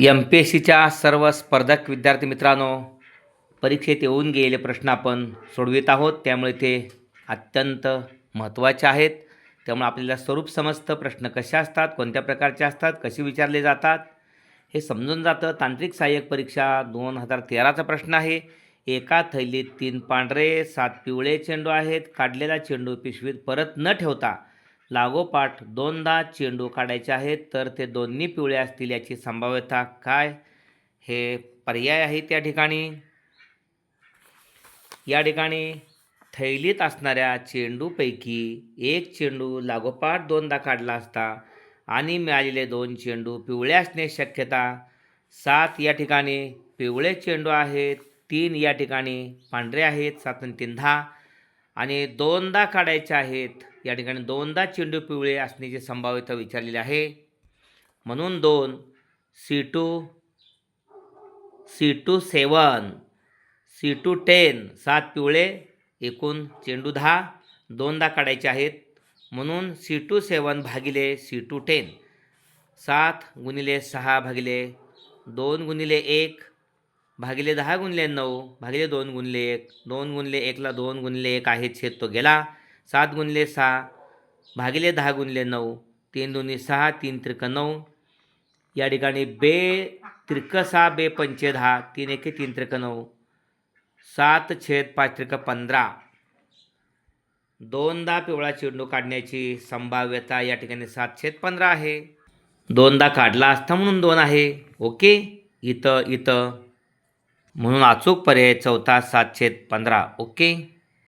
M P S सीच्या सर्व स्पर्धक विद्यार्थी मित्रांनो परीक्षेत येऊन गेलेले प्रश्न आपण सोडवित आहोत. त्यामुळे ते अत्यंत महत्त्वाचे आहेत. त्यामुळे आपल्याला स्वरूप समजतं प्रश्न कसे असतात कोणत्या प्रकारचे असतात कसे विचारले जातात हे समजून जातं. तांत्रिक सहाय्यक परीक्षा दोन हजार तेराचा प्रश्न आहे. एका थैलीत तीन पांढरे सात पिवळे चेंडू आहेत. काढलेला चेंडू पिशवीत परत न ठेवता लागोपाठ दोनदा चेंडू काढायचे आहेत तर ते दोन्ही पिवळे असतील याची संभाव्यता काय? हे पर्याय आहे त्या ठिकाणी. या ठिकाणी थैलीत असणाऱ्या चेंडूपैकी एक चेंडू लागोपाठ दोनदा काढला असता आणि मिळालेले दोन चेंडू पिवळे असण्याची शक्यता सात या ठिकाणी पिवळे चेंडू आहेत तीन या ठिकाणी पांढरे आहेत सात आणि तीन दहा. आणि दोनदा काढायचे आहेत. या ठिकाणी दोनदा चेंडू पिवळे असण्याची संभाव्यता विचारलेली आहे. म्हणून दोन C two C two seven C two ten सात पिवळे एकूण चेंडू दहा दोनदा काढायचे आहेत. म्हणून सी टू सेवन भागिले सी टू टेन सात गुणिले सहा भागिले दोन गुणिले एक भागिले दहा गुणले नऊ भागिले दोन गुणले एक दोन गुणले एकला दोन गुणले एक आहे छेद तो गेला. सात गुणले सहा भागिले दहा गुणले नऊ तीन दोन्ही सहा तीन त्रिक नऊ. या ठिकाणी बे त्रिक सहा बे पंचे दहा तीन एके तीन त्रिक नऊ. सात छेद पाच त्रिक पंधरा. दोनदा पिवळा चेंडू काढण्याची संभाव्यता या ठिकाणी सात छेद पंधरा आहे. दोनदा काढला असता म्हणून दोन आहे. ओके? इथं इथं. म्हणून अचूक पर्याय चौथा सातशे पंधरा. ओके?